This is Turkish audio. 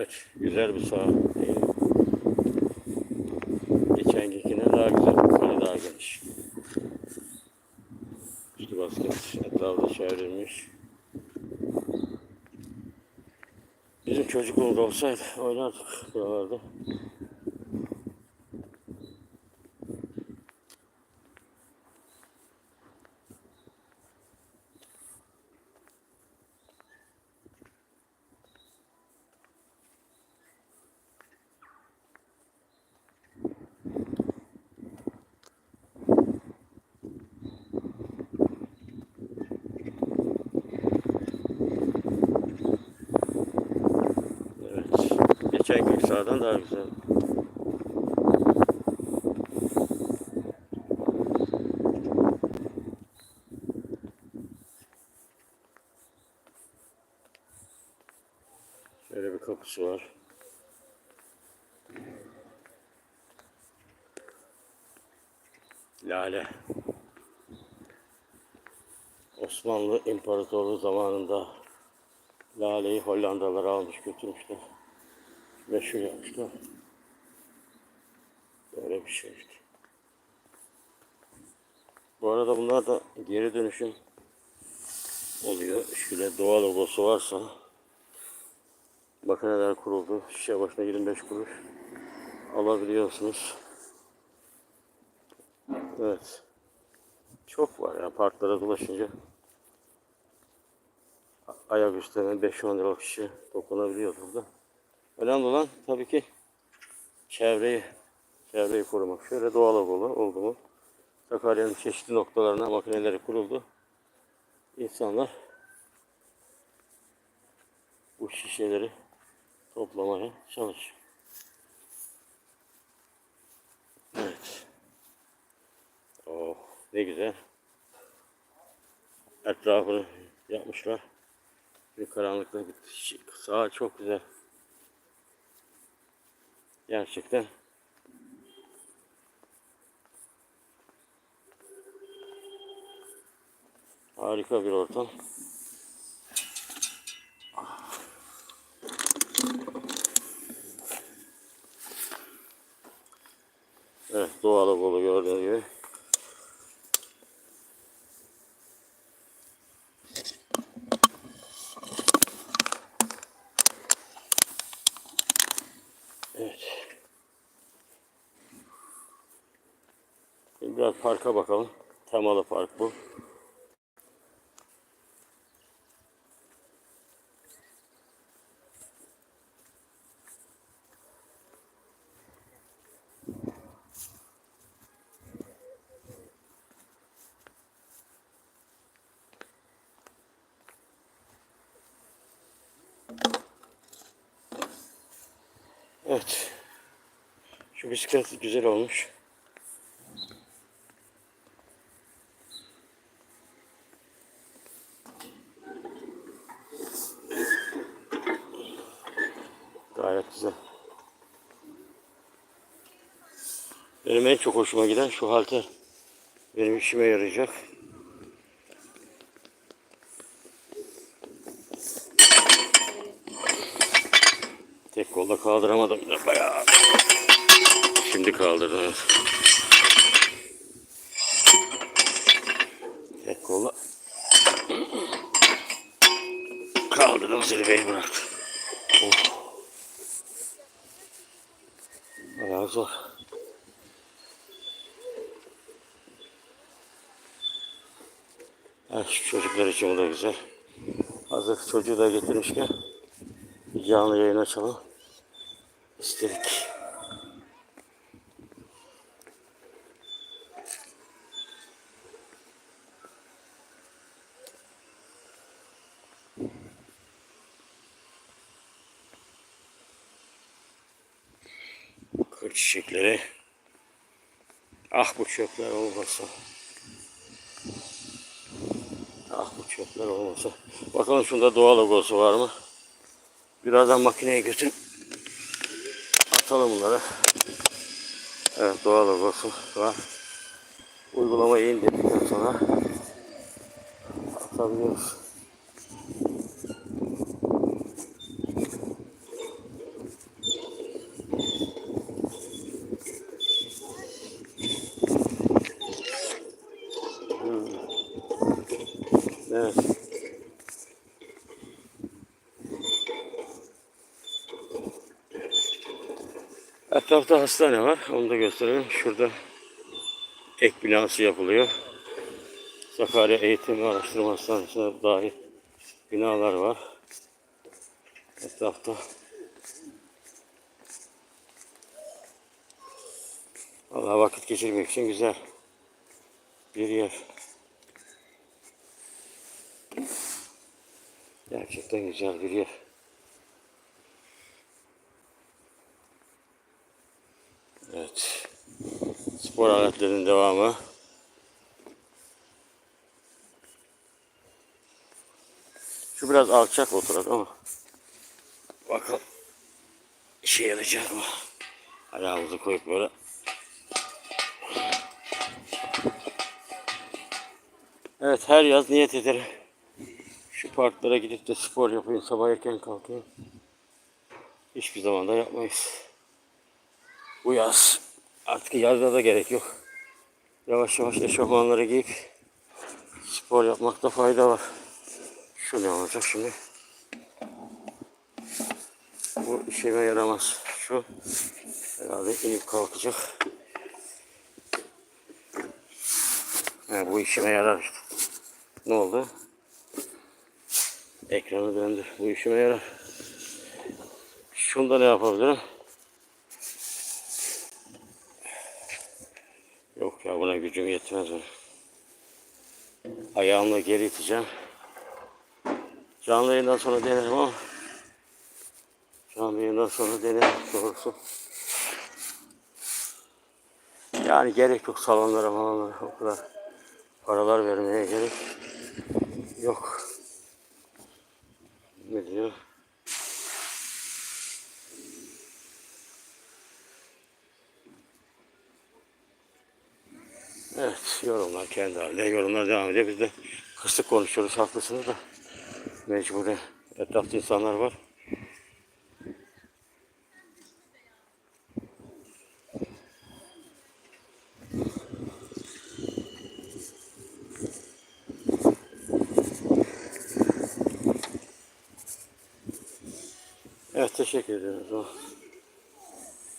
Evet, güzel bir saha. değil. Geçenkinden daha güzel, böyle daha geniş. Üstü basket, etrafı çevrilmiş. Bizim çocukluğumuzda olsaydı oynardık buralarda. Evet. Gün sahadan daha güzel. Şöyle bir kapısı var. Lale. Osmanlı İmparatorluğu zamanında Lale'yi Hollandalılar almış götürmüşler. Meşhur yapmışlar. Böyle bir şey işte. Bu arada bunlar da geri dönüşüm oluyor. Şöyle doğa logosu varsa makineler kuruldu. Şişe başına 25 kuruş alabiliyorsunuz. Evet. Çok var ya parklara dolaşınca ayak üstüne 5-10 liralık şişe dokunabiliyor burada. Önemli olan tabii ki çevreyi çevreyi korumak. Şöyle doğal oldu, oldu mu? Sakarya'nın çeşitli noktalarına makineleri kuruldu. İnsanlar bu şişeleri toplamaya çalışıyor. Evet. Oh ne güzel. Etrafını yapmışlar. Bir karanlıkta gitti. Şık. Sağ çok güzel. Gerçekten. Harika bir ortam. Evet, doğal bolu gördüğünüz gibi. Biraz parka bakalım. Temalı park bu. Evet. Şu bisiklet güzel olmuş. Gayet güzel. Benim en çok hoşuma giden şu halter. Benim işime yarayacak. Tek kolla kaldıramadım. Bayağı. Şimdi kaldırdım. Tek kolla kaldırdım zirveyi bıraktım. Bayağı zor. Ha, şu çocuklar için da güzel. Hazır çocuğu da getirmişken bir canlı yayın açalım. İstedik. Çiçekleri. Ah bu çöpler olmasa. Ah bu çöpler olmasa. Bakalım şunda doğa logosu var mı? Birazdan makineye götür. Atalım bunları. Evet doğa logosu var. Uygulamayı indirdikten sonra atabiliyoruz. Evet. Etrafta hastane var. Onu da göstereyim. Şurada ek binası yapılıyor. Sakarya Eğitim ve Araştırma Hastanesi'ne dair binalar var. Etrafta. Vallahi vakit geçirmek için güzel bir yer. Gerçekten güzel bir yer. Evet. Spor aletlerinin devamı. Şu biraz alçak oturak ama bakalım işe yarayacak mı? Ayağımızı koyup böyle Evet her yaz niyet ederim. Parklara gidip de spor yapayım, sabah erken kalkayım. Hiçbir zaman da yapmayız. Bu yaz artık yazda da gerek yok. Yavaş yavaş eşofmanları giyip spor yapmakta fayda var. Şu ne olacak şimdi? Bu işime yaramaz. Şu herhalde inip kalkacak. He, bu işime yarar işte. Ne oldu? Ekranı döndü. Bu işime yarar. Şunda ne yapabilirim? Yok ya buna gücüm yetmez. Ayağımla geri iteceğim. Canlı yayından sonra denerim ama canlı yayından sonra denerim doğrusu. Yani gerek yok salonlara falanlara o kadar paralar vermeye gerek yok. Ne diyor? Evet, yorumlar kendi halinde. Yorumlar devam ediyor. Biz de kısık konuşuyoruz, haklısınız da. Mecburen etrafta insanlar var. Evet, teşekkür zaman.